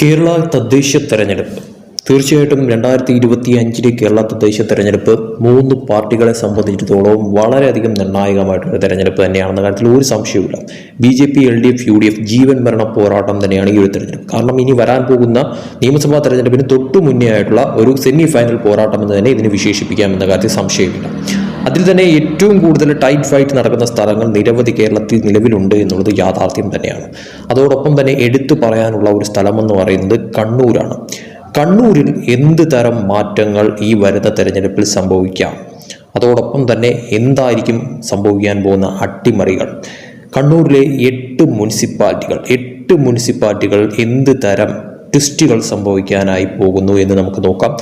കേരള തദ്ദേശ തെരഞ്ഞെടുപ്പ്. തീർച്ചയായിട്ടും രണ്ടായിരത്തി ഇരുപത്തി അഞ്ചിലെ കേരള തദ്ദേശ തെരഞ്ഞെടുപ്പ് മൂന്ന് പാർട്ടികളെ സംബന്ധിച്ചിടത്തോളം വളരെയധികം നിർണായകമായിട്ടുള്ള തെരഞ്ഞെടുപ്പ് തന്നെയാണെന്ന കാര്യത്തിൽ ഒരു സംശയവുമില്ല. B J P L D F U D F ജീവൻ മരണ പോരാട്ടം തന്നെയാണ് ഈ ഒരു തെരഞ്ഞെടുപ്പ്. കാരണം ഇനി വരാൻ പോകുന്ന നിയമസഭാ തെരഞ്ഞെടുപ്പിന് തൊട്ടു മുന്നേ ആയിട്ടുള്ള ഒരു സെമി ഫൈനൽ പോരാട്ടം എന്ന് തന്നെ ഇതിനെ വിശേഷിപ്പിക്കാമെന്ന കാര്യത്തിൽ സംശയമില്ല. അതിൽ തന്നെ ഏറ്റവും കൂടുതൽ ടൈറ്റ് ഫൈറ്റ് നടക്കുന്ന സ്ഥലങ്ങൾ നിരവധി കേരളത്തിൽ നിലവിലുണ്ട് എന്നുള്ളത് യാഥാർത്ഥ്യം തന്നെയാണ്. അതോടൊപ്പം തന്നെ എടുത്തു പറയാനുള്ള ഒരു സ്ഥലമെന്ന് പറയുന്നത് കണ്ണൂരാണ്. കണ്ണൂരിൽ എന്ത് തരം മാറ്റങ്ങൾ ഈ വരുന്ന തെരഞ്ഞെടുപ്പിൽ സംഭവിക്കാം? അതോടൊപ്പം തന്നെ എന്തായിരിക്കും സംഭവിക്കാൻ പോകുന്ന അട്ടിമറികൾ? കണ്ണൂരിലെ എട്ട് മുനിസിപ്പാലിറ്റികൾ എട്ട് മുനിസിപ്പാലിറ്റികൾ എന്ത് തരം ട്വിസ്റ്റുകൾ സംഭവിക്കാനായി പോകുന്നു എന്ന് നമുക്ക് നോക്കാം.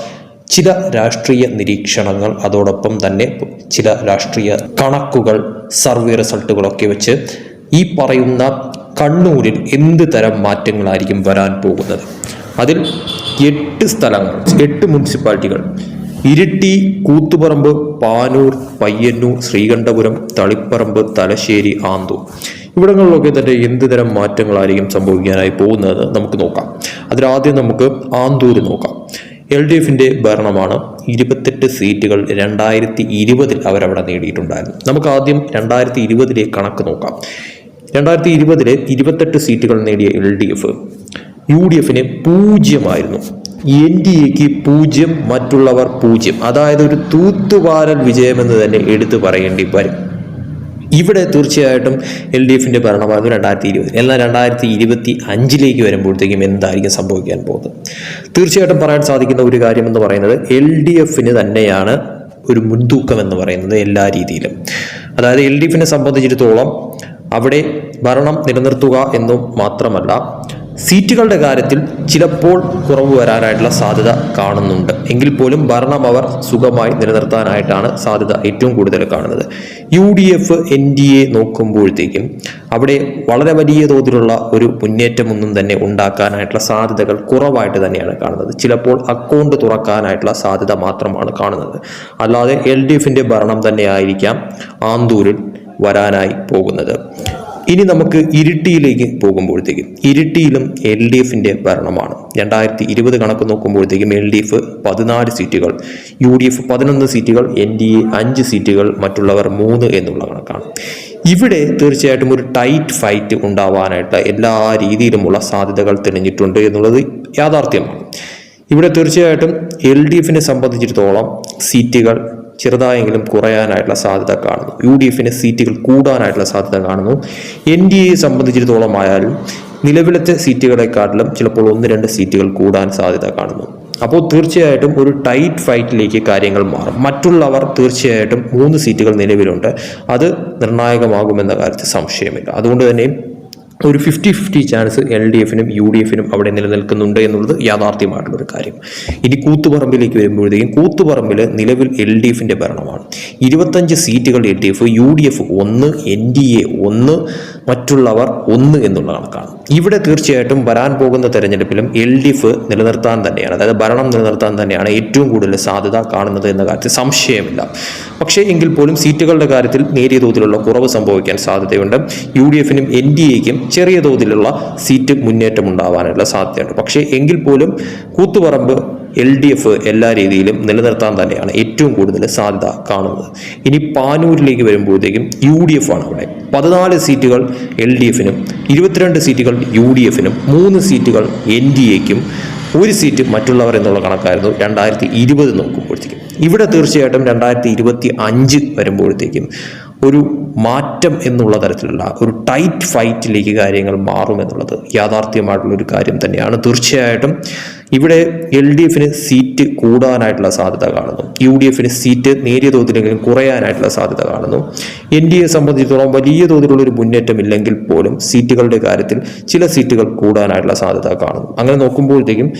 ചില രാഷ്ട്രീയ നിരീക്ഷണങ്ങൾ അതോടൊപ്പം തന്നെ ചില രാഷ്ട്രീയ കണക്കുകൾ സർവേ റിസൾട്ടുകളൊക്കെ വെച്ച് ഈ പറയുന്ന കണ്ണൂരിൽ എന്ത് തരം മാറ്റങ്ങളായിരിക്കും വരാൻ പോകുന്നത്? അതിൽ എട്ട് സ്ഥലങ്ങൾ എട്ട് മുനിസിപ്പാലിറ്റികൾ. ഇരിട്ടി കൂത്തുപറമ്പ് പാനൂർ പയ്യന്നൂർ ശ്രീകണ്ഠപുരം തളിപ്പറമ്പ് തലശ്ശേരി ആന്തൂർ. ഇവിടങ്ങളിലൊക്കെ തന്നെ എന്ത് തരം മാറ്റങ്ങളായിരിക്കും സംഭവിക്കാനായി പോകുന്നത് നമുക്ക് നോക്കാം. അതിലാദ്യം നമുക്ക് ആന്തൂർ നോക്കാം. എൽ ഡി എഫിന്റെ ഭരണമാണ് ഇരുപത്തെട്ട് സീറ്റുകൾ രണ്ടായിരത്തി ഇരുപതിൽ അവരവിടെ നേടിയിട്ടുണ്ടായിരുന്നു. നമുക്ക് ആദ്യം രണ്ടായിരത്തി ഇരുപതിലെ കണക്ക് നോക്കാം. രണ്ടായിരത്തി ഇരുപതിലെ ഇരുപത്തെട്ട് സീറ്റുകൾ നേടിയ L D F U D എഫിന് പൂജ്യമായിരുന്നു. എൻ ഡി എക്ക് പൂജ്യം മറ്റുള്ളവർ പൂജ്യം. അതായത് ഒരു തൂത്തുവാരൽ വിജയമെന്ന് തന്നെ എടുത്തു പറയേണ്ടി വരും. ഇവിടെ തീർച്ചയായിട്ടും എൽ ഡി എഫിന്റെ ഭരണമായിരുന്നു രണ്ടായിരത്തി ഇരുപത് എന്നാൽ രണ്ടായിരത്തി ഇരുപത്തി അഞ്ചിലേക്ക് വരുമ്പോഴത്തേക്കും എന്തായിരിക്കും സംഭവിക്കാൻ പോകുന്നത്? തീർച്ചയായിട്ടും പറയാൻ സാധിക്കുന്ന ഒരു കാര്യം എന്ന് പറയുന്നത് എൽ ഡി എഫിന് തന്നെയാണ് ഒരു മുൻതൂക്കം എന്ന് പറയുന്നത് എല്ലാ രീതിയിലും. അതായത് എൽ ഡി എഫിനെ സംബന്ധിച്ചിടത്തോളം അവിടെ ഭരണം നിലനിർത്തുക എന്നും മാത്രമല്ല സീറ്റുകളുടെ കാര്യത്തിൽ ചിലപ്പോൾ കുറവ് വരാനായിട്ടുള്ള സാധ്യത കാണുന്നുണ്ട്. എങ്കിൽ പോലും ഭരണം അവർ സുഖമായി നിലനിർത്താനായിട്ടാണ് സാധ്യത ഏറ്റവും കൂടുതൽ കാണുന്നത്. U D F N D A നോക്കുമ്പോഴത്തേക്കും അവിടെ വളരെ വലിയ തോതിലുള്ള ഒരു മുന്നേറ്റമൊന്നും തന്നെ ഉണ്ടാക്കാനായിട്ടുള്ള സാധ്യതകൾ കുറവായിട്ട് തന്നെയാണ് കാണുന്നത്. ചിലപ്പോൾ അക്കൗണ്ട് തുറക്കാനായിട്ടുള്ള സാധ്യത മാത്രമാണ് കാണുന്നത്. അല്ലാതെ എൽ ഡി എഫിന്റെ ഭരണം തന്നെയായിരിക്കാം ആന്തൂരിൽ വരാനായി പോകുന്നത്. ഇനി നമുക്ക് ഇരിട്ടിയിലേക്ക് പോകുമ്പോഴത്തേക്കും. ഇരിട്ടിയിലും എൽ ഡി എഫിന്റെ ഭരണമാണ്. രണ്ടായിരത്തി ഇരുപത് കണക്ക് നോക്കുമ്പോഴത്തേക്കും എൽ ഡി എഫ് പതിനാല് സീറ്റുകൾ യു ഡി എഫ് പതിനൊന്ന് സീറ്റുകൾ എൻ ഡി എ അഞ്ച് സീറ്റുകൾ മറ്റുള്ളവർ മൂന്ന് എന്നുള്ള കണക്കാണ്. ഇവിടെ തീർച്ചയായിട്ടും ഒരു ടൈറ്റ് ഫൈറ്റ് ഉണ്ടാവാനായിട്ട് എല്ലാ രീതിയിലുമുള്ള സാധ്യതകൾ തെളിഞ്ഞിട്ടുണ്ട് എന്നുള്ളത് യാഥാർത്ഥ്യമാണ്. ഇവിടെ തീർച്ചയായിട്ടും എൽ ഡി എഫിനെ സംബന്ധിച്ചിടത്തോളം സീറ്റുകൾ ചെറുതായെങ്കിലും കുറയാനായിട്ടുള്ള സാധ്യത കാണുന്നു. യു ഡി എഫിന് സീറ്റുകൾ കൂടാനായിട്ടുള്ള സാധ്യത കാണുന്നു. എൻ ഡി എയെ സംബന്ധിച്ചിടത്തോളം ആയാലും നിലവിലത്തെ സീറ്റുകളെക്കാട്ടിലും ചിലപ്പോൾ ഒന്ന് രണ്ട് സീറ്റുകൾ കൂടാൻ സാധ്യത കാണുന്നു. അപ്പോൾ തീർച്ചയായിട്ടും ഒരു ടൈറ്റ് ഫൈറ്റിലേക്ക് കാര്യങ്ങൾ മാറും. മറ്റുള്ളവർ തീർച്ചയായിട്ടും മൂന്ന് സീറ്റുകൾ നിലവിലുണ്ട്. അത് നിർണായകമാകുമെന്ന കാര്യത്തിൽ സംശയമില്ല. അതുകൊണ്ട് തന്നെ ഒരു fifty fifty chance L D എഫിനും യു ഡി എഫിനും അവിടെ നിലനിൽക്കുന്നുണ്ട് എന്നുള്ളത് യാഥാർത്ഥ്യമായിട്ടുള്ളൊരു കാര്യം. ഇനി കൂത്തുപറമ്പിലേക്ക് വരുമ്പോഴത്തേക്കും കൂത്തുപറമ്പിൽ നിലവിൽ എൽ ഡി എഫിന്റെ ഭരണമാണ്. ഇരുപത്തഞ്ച് സീറ്റുകൾ L D F U D F ഒന്ന് എൻ ഡി എ ഒന്ന് മറ്റുള്ളവർ ഒന്ന് എന്നുള്ള കണക്കാണ് ഇവിടെ തീർച്ചയായിട്ടും വരാൻ പോകുന്ന തെരഞ്ഞെടുപ്പിലും എൽ ഡി എഫ് നിലനിർത്താൻ തന്നെയാണ്. അതായത് ഭരണം നിലനിർത്താൻ തന്നെയാണ് ഏറ്റവും കൂടുതൽ സാധ്യത കാണുന്നത് എന്ന കാര്യത്തിൽ സംശയമില്ല. പക്ഷേ എങ്കിൽ പോലും സീറ്റുകളുടെ കാര്യത്തിൽ നേരിയ തോതിലുള്ള കുറവ് സംഭവിക്കാൻ സാധ്യതയുണ്ട്. യു ഡി എഫിനും എൻ ഡി എക്കും ചെറിയ തോതിലുള്ള സീറ്റ് മുന്നേറ്റം ഉണ്ടാവാനുള്ള സാധ്യതയുണ്ട്. പക്ഷേ എങ്കിൽ പോലും കൂത്തുപറമ്പ് എൽ ഡി എഫ് എല്ലാ രീതിയിലും നിലനിർത്താൻ തന്നെയാണ് ഏറ്റവും കൂടുതൽ സാധ്യത കാണുന്നത്. ഇനി പാനൂരിലേക്ക് വരുമ്പോഴത്തേക്കും യു ഡി എഫ് ആണ് അവിടെ. പതിനാല് സീറ്റുകൾ എൽ ഡി എഫിനും ഇരുപത്തിരണ്ട് സീറ്റുകൾ യു ഡി എഫിനും മൂന്ന് സീറ്റുകൾ എൻ ഡി എക്കും ഒരു സീറ്റ് മറ്റുള്ളവർ എന്നുള്ള കണക്കായിരുന്നു രണ്ടായിരത്തി ഇരുപത് നോക്കുമ്പോഴത്തേക്കും ഇവിടെ തീർച്ചയായിട്ടും രണ്ടായിരത്തി ഇരുപത്തി അഞ്ച് വരുമ്പോഴത്തേക്കും ഒരു മാറ്റം എന്നുള്ള തരത്തിലുള്ള ഒരു ടൈറ്റ് ഫൈറ്റിലേക്ക് കാര്യങ്ങൾ മാറുമെന്നുള്ളത് യാഥാർത്ഥ്യമായിട്ടുള്ള ഒരു കാര്യം തന്നെയാണ്. തീർച്ചയായിട്ടും ഇവിടെ എൽ ഡി എഫിന് സീറ്റ് കൂടാനായിട്ടുള്ള സാധ്യത കാണുന്നു. യു ഡി എഫിന് സീറ്റ് നേരിയ തോതിലെങ്കിലും കുറയാനായിട്ടുള്ള സാധ്യത കാണുന്നു. എൻ ഡി എ സംബന്ധിച്ചിടത്തോളം വലിയ തോതിലുള്ള ഒരു മുന്നേറ്റം ഇല്ലെങ്കിൽ പോലും സീറ്റുകളുടെ കാര്യത്തിൽ ചില സീറ്റുകൾ കൂടാനായിട്ടുള്ള സാധ്യത കാണുന്നു. അങ്ങനെ നോക്കുമ്പോഴത്തേക്കും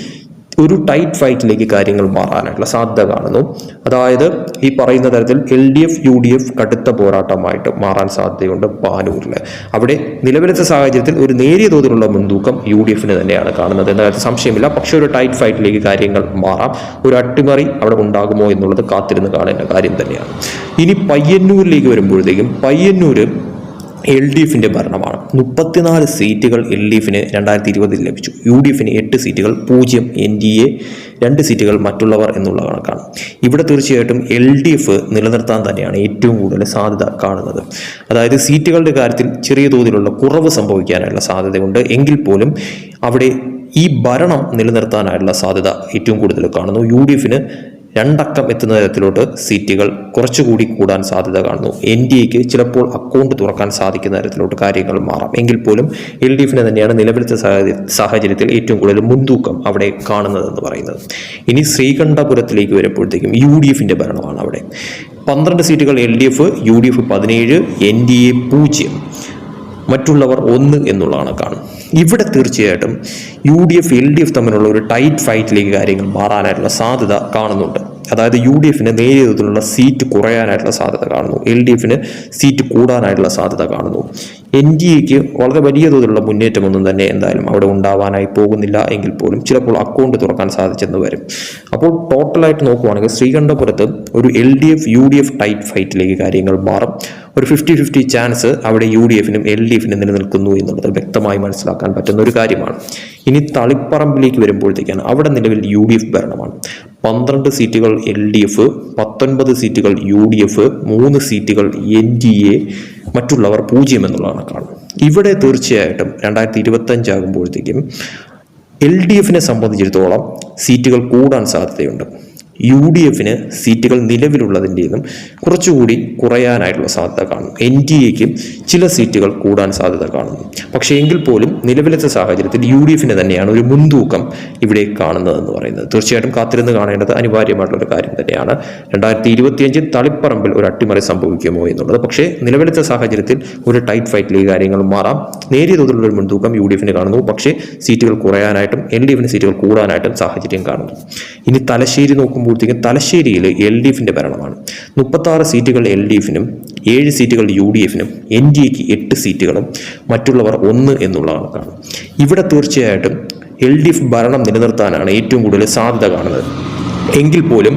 ഒരു ടൈറ്റ് ഫൈറ്റിലേക്ക് കാര്യങ്ങൾ മാറാനായിട്ടുള്ള സാധ്യത കാണുന്നു. അതായത് ഈ പറയുന്ന തരത്തിൽ L D F U D F കടുത്ത പോരാട്ടമായിട്ട് മാറാൻ സാധ്യതയുണ്ട് പാനൂരിൽ അവിടെ നിലവിലത്തെ സാഹചര്യത്തിൽ ഒരു നേരിയ തോതിലുള്ള മുൻതൂക്കം യു ഡി എഫിന് തന്നെയാണ് കാണുന്നത്. എന്ന കാര്യത്തിൽ സംശയമില്ല. പക്ഷേ ഒരു ടൈറ്റ് ഫൈറ്റിലേക്ക് കാര്യങ്ങൾ മാറാം. ഒരു അട്ടിമറി അവിടെ ഉണ്ടാകുമോ എന്നുള്ളത് കാത്തിരുന്ന് കാണേണ്ട കാര്യം തന്നെയാണ്. ഇനി പയ്യന്നൂരിലേക്ക് വരുമ്പോഴത്തേക്കും പയ്യന്നൂര് എൽ ഡി എഫിന്റെ ഭരണമാണ്. മുപ്പത്തിനാല് സീറ്റുകൾ എൽ ഡി എഫിന് രണ്ടായിരത്തി ഇരുപതിൽ ലഭിച്ചു. യു ഡി എഫിന് എട്ട് സീറ്റുകൾ പൂജ്യം എൻ ഡി എ രണ്ട് സീറ്റുകൾ മറ്റുള്ളവർ എന്നുള്ള കണക്കാണ്. ഇവിടെ തീർച്ചയായിട്ടും എൽ ഡി എഫ് നിലനിർത്താൻ തന്നെയാണ് ഏറ്റവും കൂടുതൽ സാധ്യത കാണുന്നത്. അതായത് സീറ്റുകളുടെ കാര്യത്തിൽ ചെറിയ തോതിലുള്ള കുറവ് സംഭവിക്കാനുള്ള സാധ്യതയുണ്ട്. എങ്കിൽ പോലും അവിടെ ഈ ഭരണം നിലനിർത്താനായിട്ടുള്ള സാധ്യത ഏറ്റവും കൂടുതൽ കാണുന്നു. യു ഡി എഫിന് രണ്ടക്കം എത്തുന്ന തരത്തിലോട്ട് സീറ്റുകൾ കുറച്ചുകൂടി കൂടാൻ സാധ്യത കാണുന്നു. എൻ ഡി എക്ക് ചിലപ്പോൾ അക്കൗണ്ട് തുറക്കാൻ സാധിക്കുന്ന തരത്തിലോട്ട് കാര്യങ്ങൾ മാറാം. എങ്കിൽ പോലും എൽ ഡി എഫിന് തന്നെയാണ് നിലവിലത്തെ സാഹചര്യത്തിൽ ഏറ്റവും കൂടുതൽ മുൻതൂക്കം അവിടെ കാണുന്നതെന്ന് പറയുന്നത്. ഇനി ശ്രീകണ്ഠപുരത്തിലേക്ക് വരുമ്പോഴത്തേക്കും യു ഡി എഫിന്റെ ഭരണമാണ് അവിടെ. പന്ത്രണ്ട് സീറ്റുകൾ L D F U D F പതിനേഴ് എൻ ഡി എ പൂജ്യം. മറ്റുള്ളവർ ഒന്ന് എന്നുള്ളതാണ് കാണും ഇവിടെ തീർച്ചയായിട്ടും U D F L D F തമ്മിലുള്ള ഒരു ടൈറ്റ് ഫൈറ്റിലേക്ക് കാര്യങ്ങൾ മാറാനായിട്ടുള്ള സാധ്യത കാണുന്നുണ്ട്. അതായത് യു ഡി എഫിന് നേരിയ സീറ്റ് കുറയാനായിട്ടുള്ള സാധ്യത കാണുന്നു. എൽ ഡി എഫിന് സീറ്റ് കൂടാനായിട്ടുള്ള സാധ്യത കാണുന്നു. എൻ ഡി എക്ക് വളരെ വലിയ തോതിലുള്ള മുന്നേറ്റമൊന്നും തന്നെ എന്തായാലും അവിടെ ഉണ്ടാവാനായി പോകുന്നില്ല എങ്കിൽ പോലും ചിലപ്പോൾ അക്കൗണ്ട് തുറക്കാൻ സാധിച്ചെന്ന് വരും. അപ്പോൾ ടോട്ടലായിട്ട് നോക്കുവാണെങ്കിൽ ശ്രീകണ്ഠപുരത്ത് ഒരു L D F U D F tight ഫൈറ്റിലേക്ക് കാര്യങ്ങൾ മാറും. ഒരു ഫിഫ്റ്റി ഫിഫ്റ്റി ചാൻസ് അവിടെ യു ഡി എഫിനും എൽ ഡി എഫിനും നിലനിൽക്കുന്നു എന്നുള്ളത് വ്യക്തമായി മനസ്സിലാക്കാൻ പറ്റുന്ന ഒരു കാര്യമാണ്. ഇനി തളിപ്പറമ്പിലേക്ക് വരുമ്പോഴത്തേക്കാണ് അവിടെ നിലവിൽ യു ഡി എഫ് ഭരണമാണ്. പന്ത്രണ്ട് സീറ്റുകൾ എൽ ഡി എഫ് പത്തൊൻപത് സീറ്റുകൾ യു ഡി എഫ് മൂന്ന് സീറ്റുകൾ എൻ ഡി എ മറ്റുള്ളവർ പൂജ്യം എന്നുള്ള കണക്കാണ് ഇവിടെ തീർച്ചയായിട്ടും രണ്ടായിരത്തി ഇരുപത്തഞ്ചാകുമ്പോഴത്തേക്കും എൽ ഡി എഫിനെ സംബന്ധിച്ചിടത്തോളം സീറ്റുകൾ കൂടാൻ സാധ്യതയുണ്ട്. യു ഡി എഫിന് സീറ്റുകൾ നിലവിലുള്ളതിന്റെയും കുറച്ചുകൂടി കുറയാനായിട്ടുള്ള സാധ്യത കാണുന്നു. എൻ ഡി എക്ക് ചില സീറ്റുകൾ കൂടാൻ സാധ്യത കാണുന്നു. പക്ഷേ എങ്കിൽ പോലും നിലവിലത്തെ സാഹചര്യത്തിൽ യു ഡി എഫിന് തന്നെയാണ് ഒരു മുൻതൂക്കം ഇവിടെ കാണുന്നതെന്ന് പറയുന്നത്. തീർച്ചയായിട്ടും കാത്തിരുന്ന് കാണേണ്ടത് അനിവാര്യമായിട്ടുള്ള ഒരു കാര്യം തന്നെയാണ്. രണ്ടായിരത്തി ഇരുപത്തിയഞ്ചിൽ തളിപ്പറമ്പിൽ ഒരു അട്ടിമറി സംഭവിക്കുമോ എന്നുള്ളത്. പക്ഷേ നിലവിലത്തെ സാഹചര്യത്തിൽ ഒരു ടൈറ്റ് ഫൈറ്റിൽ ഈ കാര്യങ്ങൾ മാറാം. നേരിയ തോതിലുള്ള ഒരു മുൻതൂക്കം യു ഡി എഫിന് കാണുന്നു. പക്ഷേ സീറ്റുകൾ കുറയാനായിട്ടും എൽ ഡി എഫിന് സീറ്റുകൾ കൂടാനായിട്ടും സാഹചര്യം കാണുന്നു. ഇനി തലശ്ശേരി നോക്കുമ്പോഴത്തേക്കും തലശ്ശേരിയിൽ എൽ ഡി എഫിന്റെ ഭരണമാണ്. മുപ്പത്താറ് സീറ്റുകൾ എൽ ഡി എഫിനും ഏഴ് സീറ്റുകൾ യു ഡി എഫിനും എൻ ഡി എക്ക് എട്ട് സീറ്റുകളും മറ്റുള്ളവർ ഒന്ന് എന്നുള്ള കണക്കാണ്. ഇവിടെ തീർച്ചയായിട്ടും എൽ ഡി എഫ് ഭരണം നിലനിർത്താനാണ് ഏറ്റവും കൂടുതൽ സാധ്യത കാണുന്നത്. എങ്കിൽ പോലും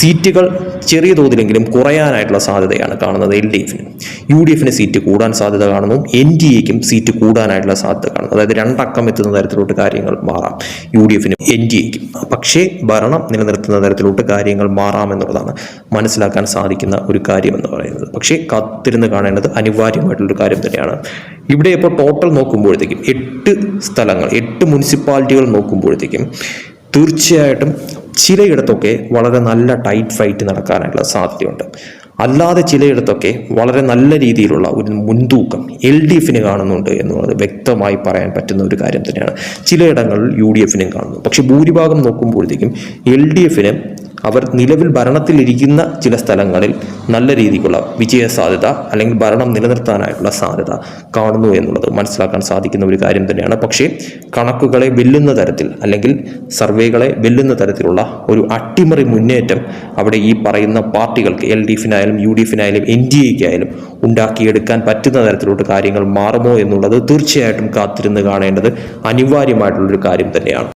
സീറ്റുകൾ ചെറിയ തോതിലെങ്കിലും കുറയാനായിട്ടുള്ള സാധ്യതയാണ് കാണുന്നത് എൽ ഡി എഫിന് യു ഡി എഫിന് സീറ്റ് കൂടാൻ സാധ്യത കാണുന്നു. എൻ ഡി എക്കും സീറ്റ് കൂടാനായിട്ടുള്ള സാധ്യത കാണുന്നു. അതായത് രണ്ടക്കം എത്തുന്ന തരത്തിലോട്ട് കാര്യങ്ങൾ മാറാം യു ഡി എഫിനും എൻ ഡി എക്കും പക്ഷേ ഭരണം നിലനിർത്തുന്ന തരത്തിലോട്ട് കാര്യങ്ങൾ മാറാമെന്നുള്ളതാണ് മനസ്സിലാക്കാൻ സാധിക്കുന്ന ഒരു കാര്യമെന്ന് പറയുന്നത്. പക്ഷേ കാത്തിരുന്ന് കാണേണ്ടത് അനിവാര്യമായിട്ടുള്ളൊരു കാര്യം തന്നെയാണ്. ഇവിടെ ഇപ്പോൾ ടോട്ടൽ നോക്കുമ്പോഴത്തേക്കും എട്ട് സ്ഥലങ്ങൾ എട്ട് മുനിസിപ്പാലിറ്റികൾ നോക്കുമ്പോഴത്തേക്കും തീർച്ചയായിട്ടും ചിലയിടത്തൊക്കെ വളരെ നല്ല ടൈറ്റ് ഫൈറ്റ് നടക്കാനുള്ള സാധ്യതയുണ്ട്. അല്ലാതെ ചിലയിടത്തൊക്കെ വളരെ നല്ല രീതിയിലുള്ള ഒരു മുൻതൂക്കം എൽ ഡി എഫിന് കാണുന്നുണ്ട് എന്നുള്ളത് വ്യക്തമായി പറയാൻ പറ്റുന്ന ഒരു കാര്യം തന്നെയാണ്. ചിലയിടങ്ങളിൽ യു ഡി എഫിനും കാണുന്നു. പക്ഷേ ഭൂരിഭാഗം നോക്കുമ്പോഴത്തേക്കും എൽ ഡി എഫിന് അവർ നിലവിൽ ഭരണത്തിലിരിക്കുന്ന ചില സ്ഥലങ്ങളിൽ നല്ല രീതിക്കുള്ള വിജയ സാധ്യത അല്ലെങ്കിൽ ഭരണം നിലനിർത്താനായിട്ടുള്ള സാധ്യത കാണുന്നു എന്നുള്ളത് മനസ്സിലാക്കാൻ സാധിക്കുന്ന ഒരു കാര്യം തന്നെയാണ്. പക്ഷേ കണക്കുകളെ വെല്ലുന്ന തരത്തിൽ അല്ലെങ്കിൽ സർവേകളെ വെല്ലുന്ന തരത്തിലുള്ള ഒരു അട്ടിമറി മുന്നേറ്റം അവിടെ ഈ പറയുന്ന പാർട്ടികൾക്ക് എൽ ഡി എഫിനായാലും യു ഡി എഫിനായാലും എൻ ഡി എക്കായാലും ഉണ്ടാക്കിയെടുക്കാൻ പറ്റുന്ന തരത്തിലോട്ട് കാര്യങ്ങൾ മാറുമോ എന്നുള്ളത് തീർച്ചയായിട്ടും കാത്തിരുന്ന് കാണേണ്ടത് അനിവാര്യമായിട്ടുള്ളൊരു കാര്യം തന്നെയാണ്.